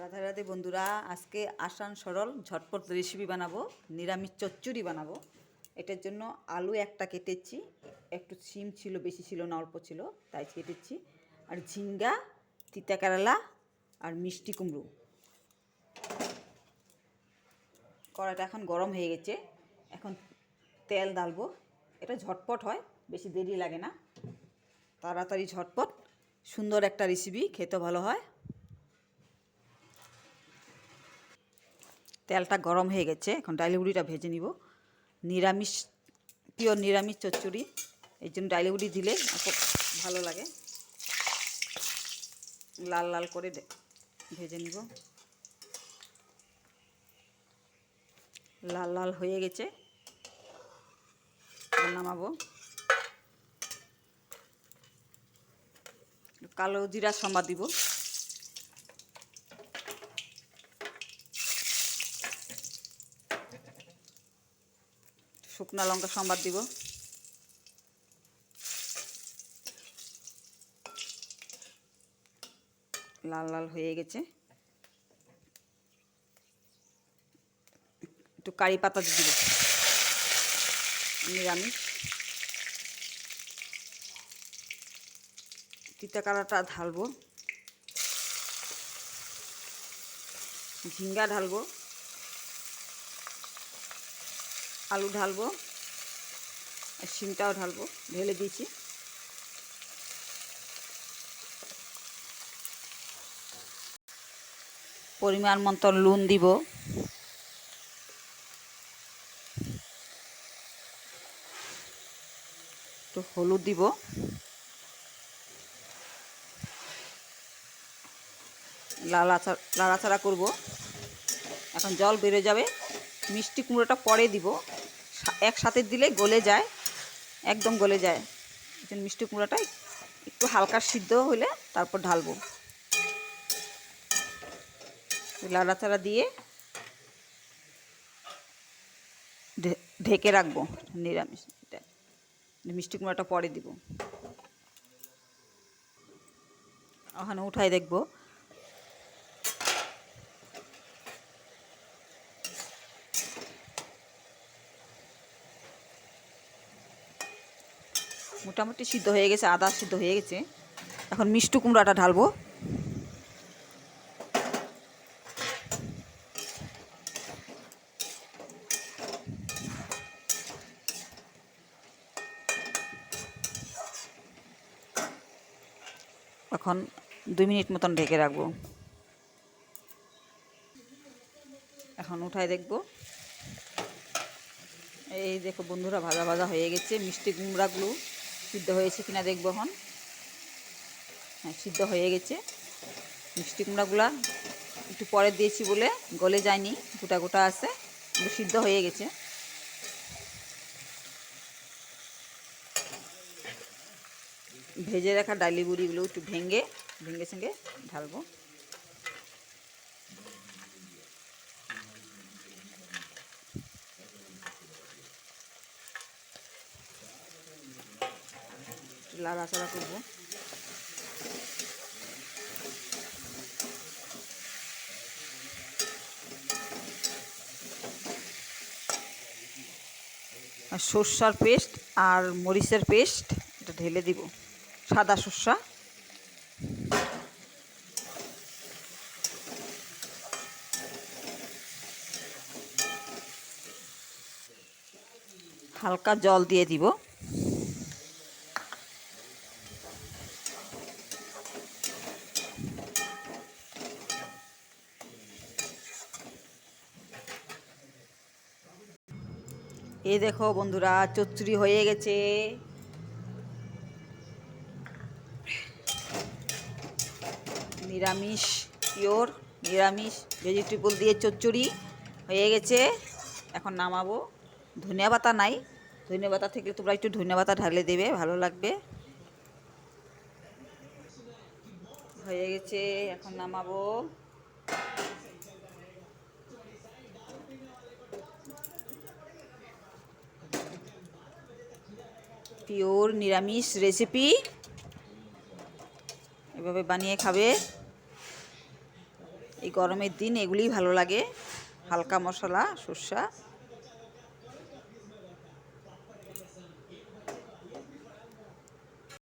রাধা রাধে বন্ধুরা, আজকে আসান সরল ঝটপট রেসিপি বানাবো, নিরামিষ চচ্চড়ি বানাবো। এটার জন্য আলু একটা কেটেছি, একটু সিম ছিল, বেশি ছিল না, অল্প ছিল, তাই কেটেছি। আর ঝিঙ্গা, তিতা কেরালা আর মিষ্টি কুমড়ো। কড়াটা এখন গরম হয়ে গেছে, এখন তেল ডালবো এটা ঝটপট হয়, বেশি দেরি লাগে না। তাড়াতাড়ি ঝটপট, সুন্দর একটা রেসিপি খেতে ভালো হয়। তেলটা গরম হয়ে গেছে। এখন ডাইলিগুড়িটা ভেজে নিব। নিরামিষ পিওর নিরামিষ চচ্চড়ি। এই জন্য ডাইলিগুড়ি দিলে খুব ভালো লাগে। লাল লাল করে ভেজে নিব। লাল লাল হয়ে গেছে। নামাবো। কালো জিরা সম্বাদ দিব। শুকনা লঙ্কা সম্বাদ দিব। লাল লাল হয়ে গেছে। একটু কারি পাতা দিব। নিরামিষ। তিতা কালাটা ঢালবো। ঝিঙ্গা ঢালবো। আলু ঢালবো, আর শিমটাও ঢালবো, ঢেলে দিয়েছি। পরিমাণ মতো নুন দিব। একটু হলুদ দিব। লালাচা, লাড়াচাড়া করব। এখন জল বেড়ে যাবে। মিষ্টি কুমড়োটা পরে দিব। একসাথে দিলে গলে যায়, একদম গলে যায়। মিষ্টি কুমড়োটা একটু হালকা সিদ্ধ হলে তারপর ঢালবো। লাড়াচাড়া দিয়ে ঢেকে রাখব, নিরামিষ। এটা মিষ্টি কুমড়োটা পরে দিব। ওখানে উঠাই দেখব। মোটামুটি সিদ্ধ হয়ে গেছে, আদা সিদ্ধ হয়ে গেছে। এখন মিষ্টি কুমড়াটা ঢালবো। এখন দুই মিনিট মতন ঢেকে রাখব। এখন উঠাই দেখব। এই দেখো বন্ধুরা, ভাজা ভাজা হয়ে গেছে মিষ্টি কুমড়াগুলো। সিদ্ধ হয়েছে কিনা দেখব এখন। হ্যাঁ সিদ্ধ হয়ে গেছে। মিষ্টি কুমড়াগুলা একটু পরে দিয়েছি বলে গলে যায়নি, গোটা গোটা আছে সিদ্ধ হয়ে গেছে। ভেজে রাখা ডালি গুঁড়িগুলো একটু ভেঙে ভেঙে সঙ্গে ঢালবো। লাড়াচাড়া করব। সর্ষার পেস্ট আর মরিচের পেস্ট, এটা ঢেলে দিব, সাদা সর্ষা। হালকা জল দিয়ে দিব। এই দেখো বন্ধুরা, চচ্চড়ি হয়ে গেছে। নিরামিষ, পিওর নিরামিষ ভেজিটেবল দিয়ে চচ্চড়ি হয়ে গেছে। এখন নামাবো। ধনিয়া পাতা নাই। ধনিয়া পাতা থেকে তোমরা একটু ধনিয়া পাতা ঢালে দেবে, ভালো লাগবে। হয়ে গেছে, এখন নামাবো। পিওর নিরামিষ রেসিপি এভাবে বানিয়ে খাবে। এই গরমের দিন এগুলি ভালো লাগে। হালকা মশলা, সর্ষা।